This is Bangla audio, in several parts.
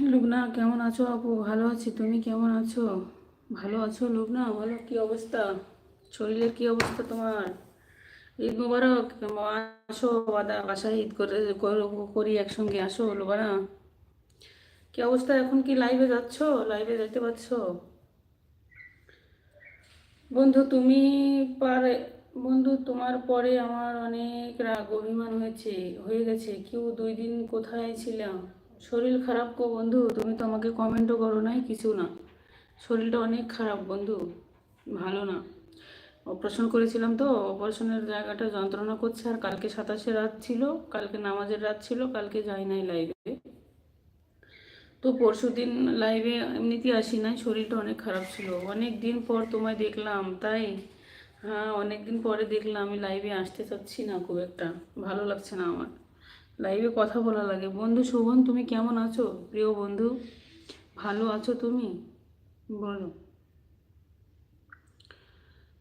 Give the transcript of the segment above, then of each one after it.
লুবনা কেমন আছো আপু? ভালো আছি, তুমি কেমন আছো? ভালো আছো লুবনা বলো, কি অবস্থা? শরীরের কি অবস্থা তোমার? ঈদ মুবারক আসো বাসায় ঈদ করে, করি একসঙ্গে, আসো লুবানা কি অবস্থা, এখন কি লাইভে যাচ্ছ? লাইভে যেতে পারছ? বন্ধু, তুমি পারে, বন্ধু, তোমার পরে আমার অনেক রাগ, অভিমান হয়েছে, হয়ে গেছে। কেউ দুই দিন কোথায় ছিলাম? শরীর খারাপ কো বন্ধু, তুমি তো আমাকে কমেন্টও করো নাই, কিছু না। শরীরটা অনেক খারাপ বন্ধু, ভালো না। অপারেশন করেছিলাম তো, অপারেশনের জায়গাটা যন্ত্রণা করছে, আর কালকে সাতাশে রাত ছিল, কালকে নামাজের রাত ছিল, কালকে যাই নাই লাইভে তো পরশু দিন লাইভে এমনিতেই আসি নাই, শরীরটা অনেক খারাপ ছিল। অনেক দিন পর তোমায় দেখলাম, তাই? হ্যাঁ অনেক দিন পরে দেখলাম, আমি লাইভে আসতে চাচ্ছি না খুব একটা, ভালো লাগছে না আমার। লাইভে কথা বলা লাগে। বন্ধু শোভন, তুমি কেমন আছো? প্রিয় বন্ধু, ভালো আছো তুমি? বলো।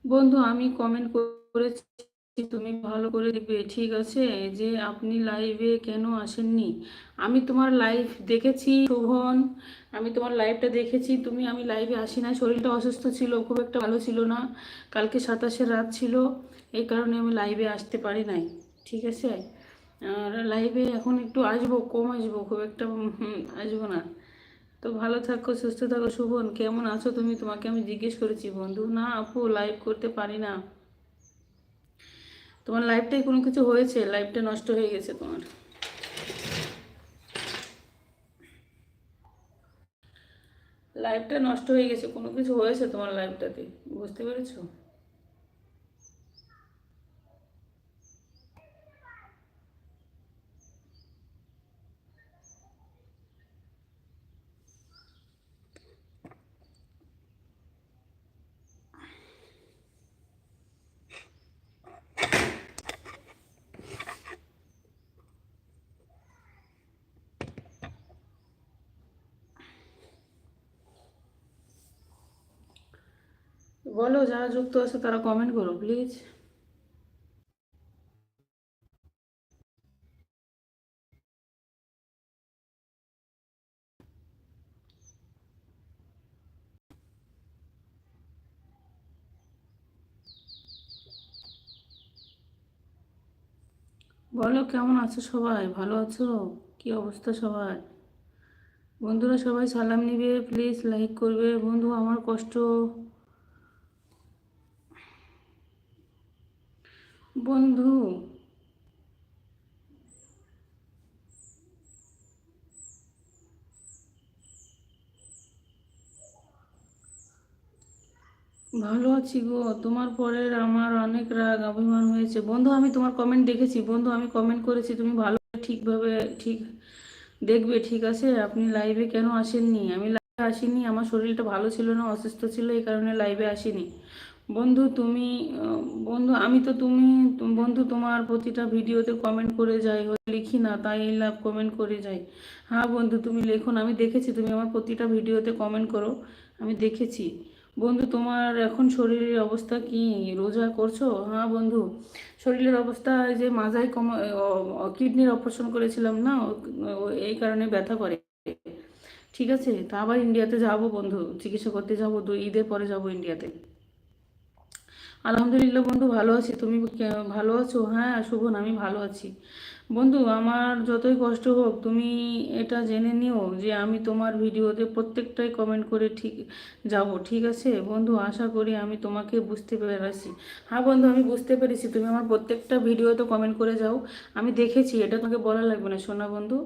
বন্ধু, আমি কমেন্ট করেছি, তুমি ভালো করে দেখবে। ঠিক আছে, যে আপনি লাইভে কেন আসেননি? আমি তোমার লাইভ দেখেছি, শোভন। আমি তোমার লাইভটা দেখেছি। তুমি, আমি লাইভে আসি না শরীরটা অসুস্থ ছিল, খুব একটা ভালো ছিল না। কালকে সাতাশের রাত ছিল। এই কারণে আমি লাইভে আসতে পারি নাই। ঠিক আছে? আর লাইভে এখন একটু আসব, কম আসব, খুব একটা আসব না। তো ভালো থাকো, সুস্থ থাকো শুভন কেমন আছো তুমি? তোমাকে আমি জিজ্ঞেস করেছি, বন্ধু। না, আপু লাইভ করতে পারি না। তোমার লাইফটাই কোনো কিছু হয়েছে? লাইফটা নষ্ট হয়ে গেছে তোমার। লাইফটা নষ্ট হয়ে গেছে, কোনো কিছু হয়েছে তোমার লাইফটাতে বুঝতে পেরেছ? বলো, যারা যুক্ত আছে তারা কমেন্ট করো প্লিজ বলো, কেমন আছো সবাই? ভালো আছো? কি অবস্থা সবাই? বন্ধুরা সবাই সালাম নিবে প্লিজ লাইক করবে। বন্ধু, আমার কষ্ট বন্ধু। ভালো আছি গো, তোমার পরের আমার অনেক রাগ, অভিমান হয়েছে। বন্ধু, আমি তোমার কমেন্ট দেখেছি। বন্ধু, আমি কমেন্ট করেছি, তুমি ভালো ঠিকভাবে, ঠিক, দেখবে, ঠিক আছে? আপনি লাইভে কেন আসেননি? আমি লাইভে আসিনি, আমার শরীরটা ভালো ছিল না, অসুস্থ ছিল, এই কারণে লাইভে আসিনি। বন্ধু, তুমি বন্ধু, আমি তো তুমি বন্ধু, তোমার প্রতিটা ভিডিওতে কমেন্ট করে যাই লিখি না, তাই লাভ কমেন্ট করে যাই। হ্যাঁ বন্ধু, তুমি লেখো আমি দেখেছি, তুমি আমার প্রতিটা ভিডিওতে কমেন্ট করো, আমি দেখেছি। বন্ধু, তোমার এখন শরীরের অবস্থা কি? রোজা করছ? হ্যাঁ বন্ধু, শরীরের অবস্থা যে মাজায় কম কিডনির অপারেশন করেছিলাম না এই কারণে ব্যথা করে। ঠিক আছে, তা আবার ইন্ডিয়াতে যাব বন্ধু, চিকিৎসা করতে যাব দুই ঈদের পরে যাব ইন্ডিয়াতে আলহামদুলিল্লাহ বন্ধু, ভালো আছি। তুমি ভালো আছো? হ্যাঁ শুভন, আমি ভালো আছি। বন্ধু, আমার যতই কষ্ট হোক, তুমি এটা জেনে নিও যে আমি তোমার ভিডিওতে প্রত্যেকটাই কমেন্ট করে ঠিক, যাব, ঠিক আছে? বন্ধু, আশা করি আমি তোমাকে বুঝতে পেরেছি। হ্যাঁ বন্ধু, আমি বুঝতে পেরেছি। তুমি আমার প্রত্যেকটা ভিডিওতে কমেন্ট করে যাও। আমি দেখেছি, এটা তোমাকে বলা লাগবে না শোনা বন্ধু।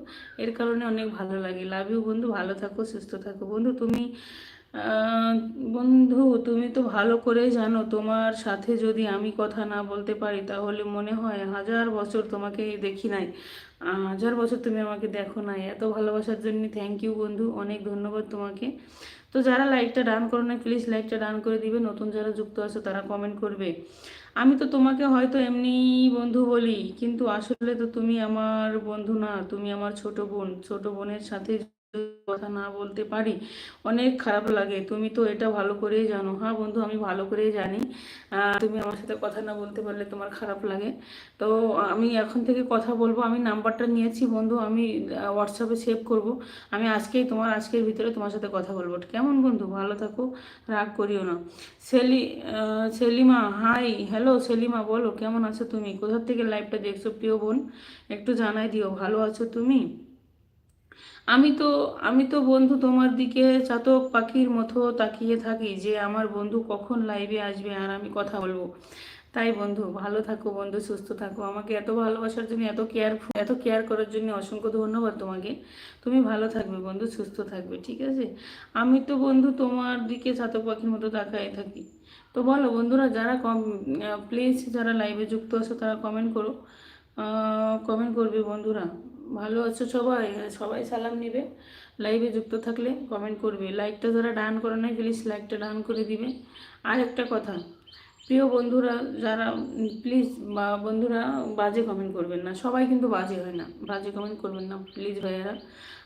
এর কারণে অনেক ভালো লাগে। লাভ ইউ বন্ধু, ভালো থাকো, সুস্থ থাকো। বন্ধু, তুমি বন্ধু, তুমি তো ভালো করেই জানো, তোমার সাথে যদি আমি কথা না বলতে পারি, তাহলে মনে হয় হাজার বছর তোমাকে দেখি নাই। হাজার বছর তুমি আমাকে দেখো নাই। এত ভালোবাসার জন্য থ্যাংক ইউ বন্ধু, অনেক ধন্যবাদ তোমাকে। তো যারা লাইকটা ডান করো না প্লিজ লাইকটা ডান করে দিবে। নতুন যারা যুক্ত আছে, তারা কমেন্ট করবে। আমি তো তোমাকে হয়তো এমনি বন্ধু বলি, কিন্তু আসলে তো তুমি আমার বন্ধু না, তুমি আমার ছোট বোন। ছোট বোনের সাথে কথা না বলতে পারি? অনেক খারাপ লাগে। তুমি তো এটা ভালো করেই জানো। হ্যাঁ বন্ধু, আমি ভালো করেই জানি। তুমি আমার সাথে কথা না বলতে পারলে তোমার খারাপ লাগে। তো, আমি এখন থেকে কথা বলব। আমি নাম্বারটা নিয়েছি বন্ধু। আমি হোয়াটসঅ্যাপে সেভ করব। আমি আজকেই তোমার, আজকের ভিতরে তোমার সাথে কথা বলব। কেমন বন্ধু? ভালো থাকো। রাগ করিও না। সেলি সেলিমা হাই হ্যালো সেলিমা বলো। কেমন আছো তুমি? কোথার থেকে লাইভটা দেখছ? প্রিয় বোন, একটু জানাই দিও। ভালো আছো তুমি? আমি তো আমি তো বন্ধু তোমার দিকে চাতক পাখির মতো তাকিয়ে থাকি যে আমার বন্ধু কখন লাইভে আসবে আর আমি কথা বলব। তাই বন্ধু, ভালো থাকো বন্ধু, সুস্থ থাকো। আমাকে এত ভালোবাসার জন্য, এত কেয়ার এত কেয়ার করার জন্য অসংখ্য ধন্যবাদ তোমাকে। তুমি ভালো থাকবে বন্ধু, সুস্থ থাকবে, ঠিক আছে? আমি তো বন্ধু তোমার দিকে চাতক পাখির মতো তাকাই থাকি। তো বলো বন্ধুরা, যারা কম প্লিজ যারা লাইভে যুক্ত আছো তারা কমেন্ট করো। কমেন্ট করবে বন্ধুরা। ভালো আছো সবাই? সবাই সালাম নিবে। লাইভে যুক্ত থাকলে কমেন্ট করবে। লাইকটা যারা ডান করে নাই প্লিজ লাইকটা ডান করে দিবে। আর একটা কথা, প্রিয় বন্ধুরা যারা প্লিজ বা বন্ধুরা বাজে কমেন্ট করবেন না। সবাই কিন্তু বাজে হয় না। বাজে কমেন্ট করবেন না প্লিজ ভাইয়ারা।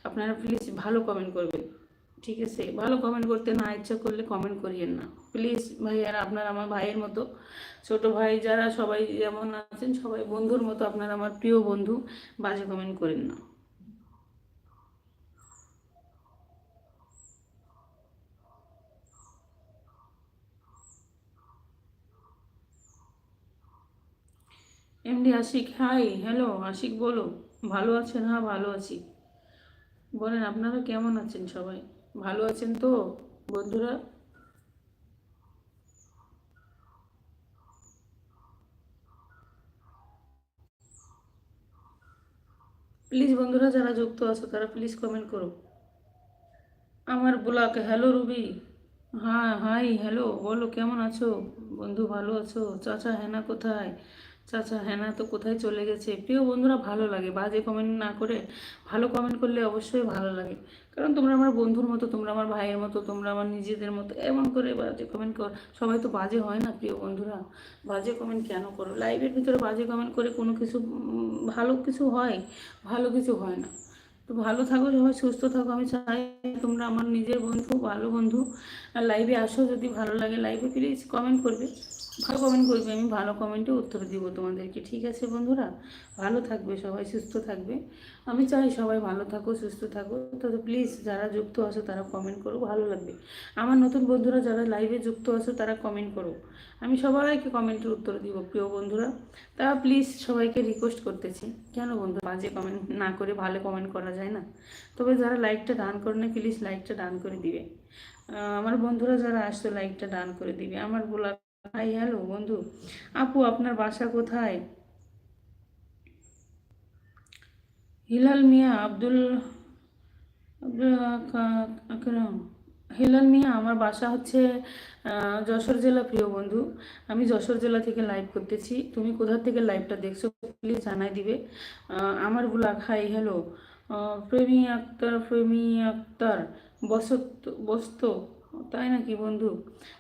আপনারা প্লিজ ভালো কমেন্ট করবেন। ঠিক আছে, ভালো কমেন্ট করতে না ইচ্ছা করলে কমেন্ট করিয়েন না। প্লিজ ভাইয়ারা, আপনার আমার ভাইয়ের মতো, ছোট ভাই যারা সবাই যেমন আছেন, সবাই বন্ধুর মতো আপনার আমার প্রিয় বন্ধু, বাজে কমেন্ট করেন না। MD Ashik hi hello Ashik বলো, ভালো আছেন? হ্যাঁ ভালো আছি। বলেন, আপনারা কেমন আছেন সবাই? ভালো আছেন তো, বন্ধুরা? প্লিজ বন্ধুরা, যারা যুক্ত আছো, তারা প্লিজ কমেন্ট করো। আমার ব্লগ হ্যালো রুবি। হ্যাঁ হাই হ্যালো বলো, কেমন আছো? বন্ধু, ভালো আছো? চাচা, হেনা কোথায়? চাচা হেনা তো কোথায় চলে গেছে? প্রিয় বন্ধুরা, ভালো লাগে। বাজে কমেন্ট না করে ভালো কমেন্ট করলে অবশ্যই ভালো লাগে। কারণ তোমরা আমার বন্ধুর মতো, তোমরা আমার ভাইয়ের মতো, তোমরা আমার নিজেদের মতো, এমন করে বাজে কমেন্ট কর। সবাই তো বাজে হয় না, প্রিয় বন্ধুরা? বাজে কমেন্ট কেন করো? লাইভের ভিতরে বাজে কমেন্ট করে কোনো কিছু ভালো কিছু হয়? ভালো কিছু হয় না। তো ভালো থাকো, সবাই সুস্থ থাকো। আমি চাই তোমরা আমার নিজের বন্ধু, ভালো বন্ধু লাইভে আসো যদি ভালো লাগে। লাইভে প্লিজ কমেন্ট করবে। ভালো কমেন্ট করবে, আমি ভালো কমেন্টে উত্তর দিব তোমাদেরকে। ঠিক আছে বন্ধুরা? ভালো থাকবে সবাই, সুস্থ থাকবে। আমি চাই সবাই ভালো থাকো সুস্থ থাকো তো প্লিজ যারা যুক্ত আছো তারা কমেন্ট করো, ভালো লাগবে। আমার নতুন বন্ধুরা যারা লাইভে যুক্ত আছো তারা কমেন্ট করো। আমি সবাইকে কমেন্টের উত্তর দিব, প্রিয় বন্ধুরা। তা প্লিজ সবাইকে রিকোয়েস্ট করতেছি। কেন বন্ধু বাজে কমেন্ট না করে ভালো কমেন্ট করা যায় না? তবে যারা লাইকটা ডান করে না প্লিজ লাইকটা ডান করে দিবে। আমার বন্ধুরা যারা আসতো লাইকটা ডান করে দিবে। আমার বলা হাই হ্যালো বন্ধু। আপু, আপনার বাসা কোথায়? হিলাল মিয়া আব্দুল হিলাল মিয়া, আমার বাসা হচ্ছে যশোর জেলা, প্রিয় বন্ধু। আমি যশোর জেলা থেকে লাইভ করতেছি। তুমি কোথা থেকে লাইভটা দেখছ প্লিজ জানাই দিবে। আমার ব্লগ হাই হ্যালো। প্রেমী আক্তার প্রেমী আক্তার, বসত, বস্ত। তাই নাকি বন্ধু?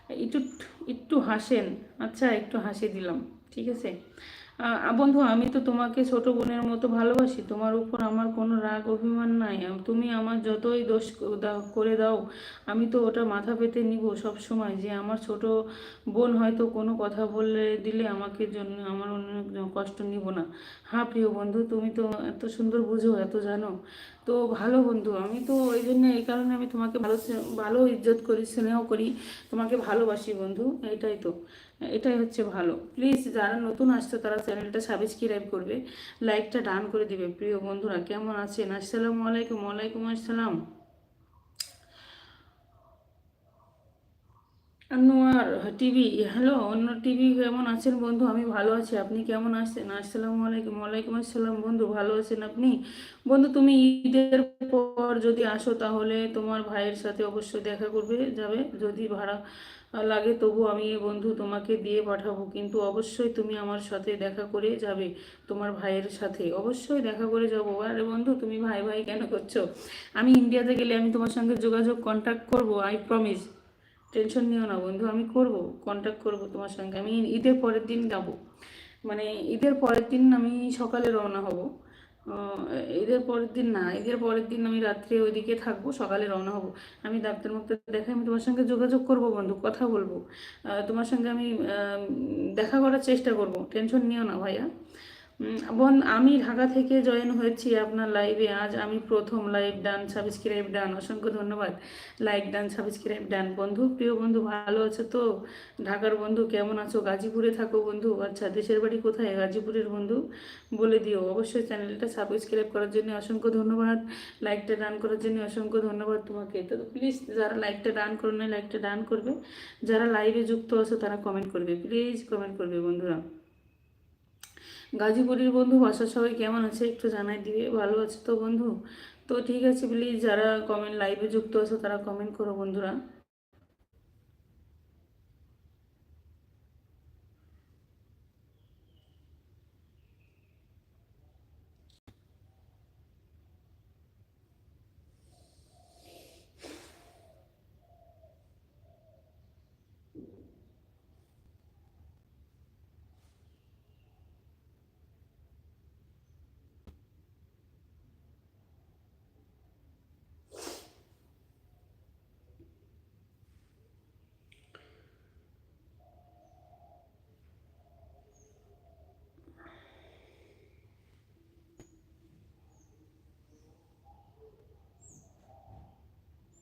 একটু একটু হাসেন। আচ্ছা একটু হাসি দিলাম। ঠিক আছে? বন্ধু, আমি তো তোমাকে ছোট বোনের মতো ভালোবাসি। তোমার উপর আমার কোনো রাগ, অভিমান নাই। তুমি আমার যতই দোষ করে দাও, আমি তো ওটা মাথা পেতে নিব সব সময় যে আমার ছোট বোন হয়তো কোনো কথা বলে দিলে আমাকে জন্য, আমার অন্য কষ্ট নিব না। হ্যাঁ প্রিয় বন্ধু, তুমি তো এত সুন্দর বুঝো, এত জানো। তো ভালো বন্ধু, আমি তো ওই জন্য, এই কারণে আমি তোমাকে ভালো ভালো ইজ্জত করি, স্নেহ করি, তোমাকে ভালোবাসি বন্ধু এটাই তো। এটাই হচ্ছে ভালো। প্লিজ যারা নতুন আসছো, তারা চ্যানেলটা সাবস্ক্রাইব করবে। লাইকটা ডান করে দিবে। প্রিয় বন্ধুরা, কেমন আছেন? আসসালামু আলাইকুম। ওয়ালাইকুম আসসালাম। আনোয়ার টিভি, হ্যালো অন্য টিভি, কেমন আছেন বন্ধু? আমি ভালো আছি। আপনি কেমন আছেন? আসসালামু আলাইকুম। ওয়ালাইকুম আসসালাম বন্ধু। ভালো আছেন আপনি? বন্ধু, তুমি ঈদের যদি আসো তাহলে তোমার ভাইয়ের সাথে অবশ্যই দেখা করবে, যাবে। যদি ভাড়া লাগে তবু আমি এ বন্ধু তোমাকে দিয়ে পাঠাবো। কিন্তু অবশ্যই তুমি আমার সাথে দেখা করে যাবে, তোমার ভাইয়ের সাথে। অবশ্যই দেখা করে যাব। আরে বন্ধু, তুমি ভাই ভাই কেন করছ? আমি ইন্ডিয়াতে গেলে আমি তোমার সঙ্গে যোগাযোগ কন্ট্যাক্ট করব আই প্রমিস টেনশন নিও না বন্ধু, আমি করব কন্ট্যাক্ট করব তোমার সঙ্গে। আমি ঈদের পরের দিন যাব। মানে ঈদের পরের দিন আমি সকালে রওনা হব। ঈদের পরের দিন না, ঈদের পরের দিন আমি রাত্রে ওইদিকে থাকব, সকালে রওনা হব। আমি ডাক্তার মুক্তার দেখে আমি তোমার সঙ্গে যোগাযোগ করব বন্ধু, কথা বলব। তোমার সঙ্গে আমি দেখা করার চেষ্টা করব। টেনশন নিও না ভাইয়া। বোন, আমি ঢাকা থেকে জয়েন হয়েছি আপনার লাইভে আজ আমি প্রথম লাইভ ডান সাবস্ক্রাইব ডান অসংখ্য ধন্যবাদ। লাইক ডান সাবস্ক্রাইব ডান বন্ধু, প্রিয় বন্ধু, ভালো আছো তো? ঢাকার বন্ধু, কেমন আছো? গাজীপুরে থাকো বন্ধু। আচ্ছা দেশের বাড়ি কোথায়? গাজীপুরের বন্ধু, বলে দিও। অবশ্যই চ্যানেলটা সাবস্ক্রাইব করার জন্য অসংখ্য ধন্যবাদ। লাইকটা ডান করার জন্য অসংখ্য ধন্যবাদ তোমাকে। তো প্লিজ যারা লাইকটা ডান করো না লাইকটা ডান করবে। যারা লাইভে যুক্ত আছো, তারা কমেন্ট করবে। প্লিজ কমেন্ট করবে বন্ধুরা। গাজীপুরের বন্ধু, বাসার সবাই কেমন আছে? একটু জানাই দিবে, ভালো আছে তো বন্ধু? তো ঠিক আছে প্লিজ যারা কমেন্ট লাইভে যুক্ত আছো তারা কমেন্ট করো বন্ধুরা।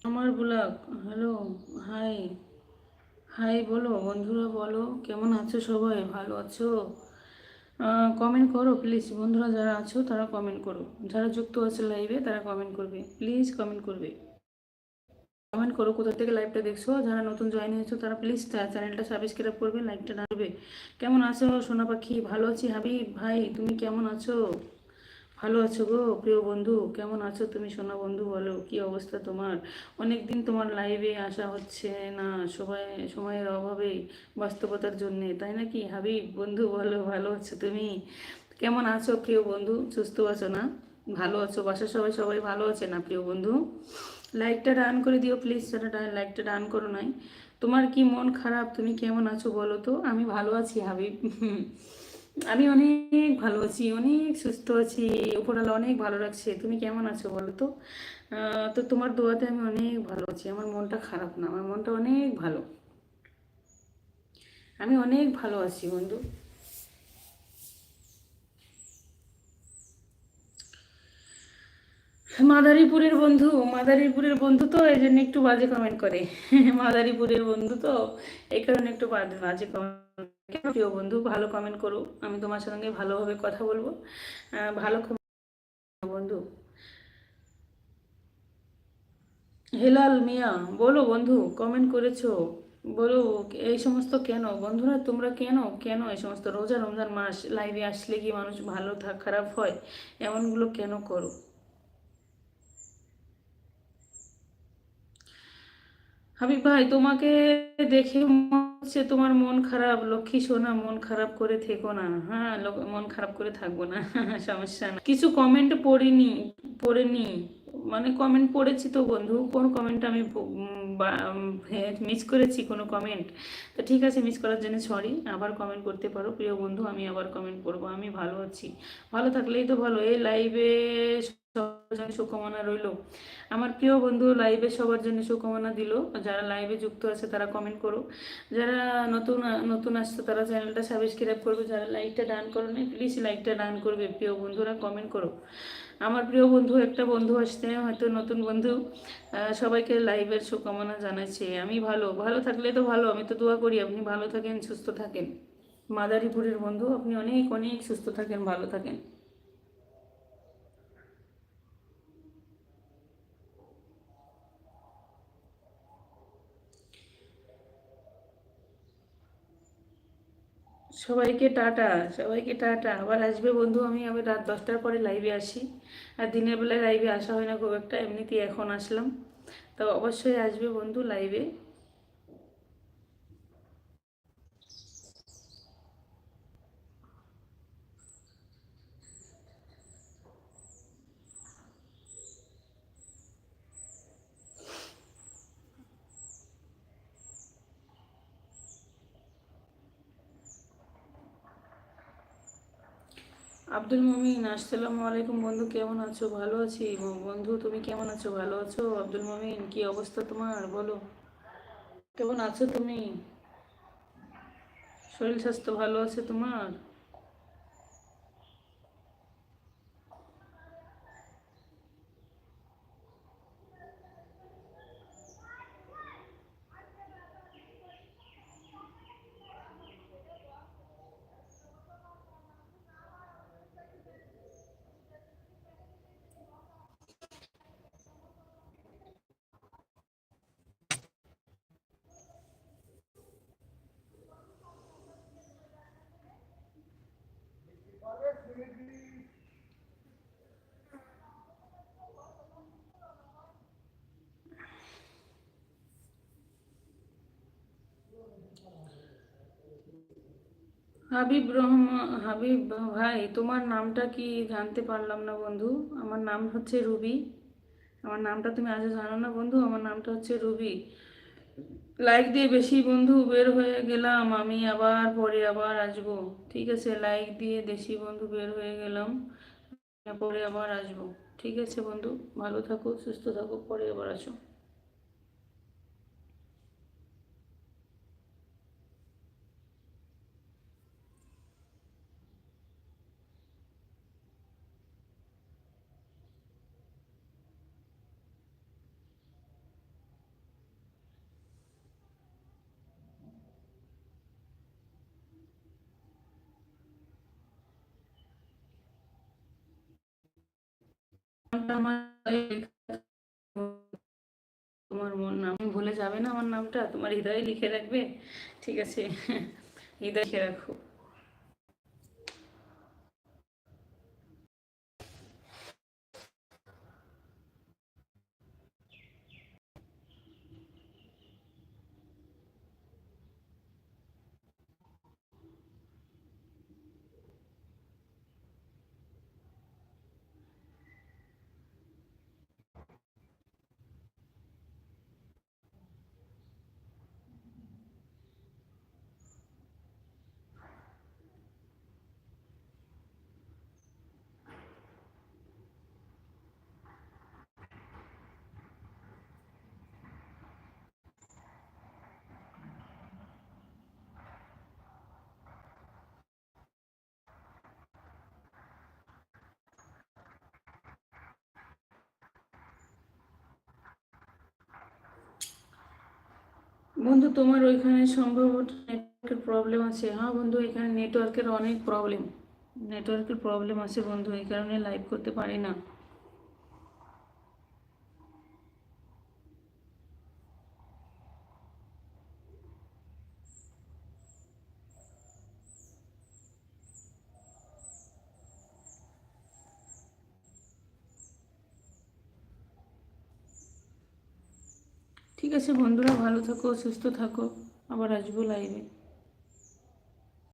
আমার ব্লগ হ্যালো হাই হাই বলো, বন্ধুরা বলো, কেমন আছো সবাই? ভালো আছো? কমেন্ট করো প্লিজ বন্ধুরা যারা আছো, তারা কমেন্ট করো। যারা যুক্ত আছে লাইভে তারা কমেন্ট করবে। প্লিজ কমেন্ট করবে। কমেন্ট করো কোথা থেকে লাইভটা দেখছ। যারা নতুন জয়েন হয়েছো, তারা প্লিজ চ্যানেলটা সাবস্ক্রাইব করবে লাইকটা ডালবে কেমন আছো সোনা পাখি? ভালো আছি হাবিব। ভাই, তুমি কেমন আছো? ভালো আছো গো, প্রিয় বন্ধু? কেমন আছো তুমি সোনা বন্ধু? বলো, কি অবস্থা তোমার? অনেক দিন তোমার লাইভে আসা হচ্ছে না, সবাই, সময়ের অভাবে বাস্তবতার জন্যে, তাই নাকি? হাবিব, বন্ধু, বলো, ভালো আছো তুমি? কেমন আছো প্রিয় বন্ধু? সুস্থ আছো না? ভালো আছো? বাসার সবাই সবাই ভালো আছে না প্রিয় বন্ধু? লাইকটা ডান করে দিও প্লিজ সেটা লাইকটা ডান করো নাই। তোমার কি মন খারাপ? তুমি কেমন আছো বলো তো? আমি ভালো আছি হাবিব। আমি অনেক ভালো আছি, অনেক সুস্থ আছি, উপরওয়ালা অনেক ভালো রাখছে। তুমি কেমন আছো বলো তো? তো তোমার দোয়াতে আমি অনেক ভালো আছি। আমার মনটা খারাপ না, আমার মনটা অনেক ভালো। আমি অনেক ভালো আছি বন্ধু। মাদারীপুরের বন্ধু মাদারীপুরের বন্ধু তো এই জন্য একটু বাজে কমেন্ট করে। মাদারীপুরের বন্ধু তো, এই কারণে একটু বাজে কমেন্ট প্রিয় বন্ধু, ভালো কমেন্ট করো। আমি তোমার সঙ্গে ভালোভাবে কথা বলব। ভালো বন্ধু। হেলাল মিয়া, বলো বন্ধু কমেন্ট করেছ। বলো, এই সমস্ত কেন? বন্ধুরা, তোমরা কেন? কেন এই সমস্ত রোজা রমজান মাস লাইভে আসলে কি মানুষ ভালো থাক, খারাপ হয়? এমনগুলো কেন করো? হাবিব ভাই, তোমাকে দেখে হচ্ছে তোমার মন খারাপ। লক্ষ্মী, সোনা, মন খারাপ করে থেকো না। হ্যাঁ মন খারাপ করে থাকব না। সমস্যা না কিছু কমেন্ট পড়িনি পড়িনি। মানে কমেন্ট পড়েছি তো বন্ধু। কোন কমেন্ট আমি মিস করেছি কোনো কমেন্ট তো ঠিক আছে মিস করার জন্য সরি আবার কমেন্ট করতে পারো। প্রিয় বন্ধু, আমি আবার কমেন্ট করব আমি ভালো আছি। ভালো থাকলেই তো ভালো। এই লাইভে সবার জন্য শুভকামনা রইল। আমার প্রিয় বন্ধু লাইভে সবার জন্য শুভকামনা দিল। যারা লাইভে যুক্ত আছে, তারা কমেন্ট করো। যারা নতুন নতুন আসছে, তারা চ্যানেলটা সাবস্ক্রাইব করবে। যারা লাইকটা ডান করো না প্লিজ লাইকটা ডান করবে। প্রিয় বন্ধুরা কমেন্ট করো। আমার প্রিয় বন্ধু, একটা বন্ধু আসছে, হয়তো নতুন বন্ধু সবাইকে লাইভের শুভকামনা জানাচ্ছে আমি ভালো ভালো থাকলে তো ভালো, আমি তো দোয়া করি, আপনি ভালো থাকেন, সুস্থ থাকেন। মাদারীপুরের বন্ধু, আপনি অনেক অনেক সুস্থ থাকেন, ভালো থাকেন। সবাইকে টাটা সবাইকে টাটা। আবার আসবে বন্ধু, আমি আবার রাত দশটার পরে লাইভে আসি। আর দিনের বেলায় লাইভে আসা হয় না খুব একটা, এমনিতেই এখন আসলাম। তো অবশ্যই আসবে বন্ধু লাইভে আব্দুল মমিন, আসসালামু আলাইকুম বন্ধু, কেমন আছো? ভালো আছি। বন্ধু, তুমি কেমন আছো? ভালো আছো? আব্দুল মমিন, কি অবস্থা তোমার? বলো। কেমন আছো তুমি? শরীর স্বাস্থ্য ভালো আছে তোমার? হাবিব রহমান হাবিব ভাই, তোমার নামটা কি জানতে পারলাম না বন্ধু? আমার নাম হচ্ছে রুবি। আমার নামটা তুমি আজও জানো না বন্ধু, আমার নামটা হচ্ছে রুবি। লাইক দিয়ে বেশি বন্ধু, বের হয়ে গেলাম, আমি আবার পরে আবার আসব। ঠিক আছে লাইক দিয়ে বেশি বন্ধু, বের হয়ে গেলাম পরে আবার আসব। ঠিক আছে বন্ধু, ভালো থাকো, সুস্থ থাকো, পরে আবার আসো। তোমার মন নাম ভুলে যাবে না আমার নামটা, তোমার হৃদয়ে লিখে রাখবে। ঠিক আছে হৃদয় লিখে রাখো। বন্ধু, তোমার ওইখানে সম্ভবত নেটওয়ার্কের প্রবলেম আছে। হ্যাঁ বন্ধু, এখানে নেটওয়ার্কের অনেক প্রবলেম নেটওয়ার্কের প্রবলেম আছে বন্ধু, এই কারণে লাইভ করতে পারি না ঠিক আছে বন্ধুরা ভালো থাকো সুস্থ থাকো। আবার আসব লাইভে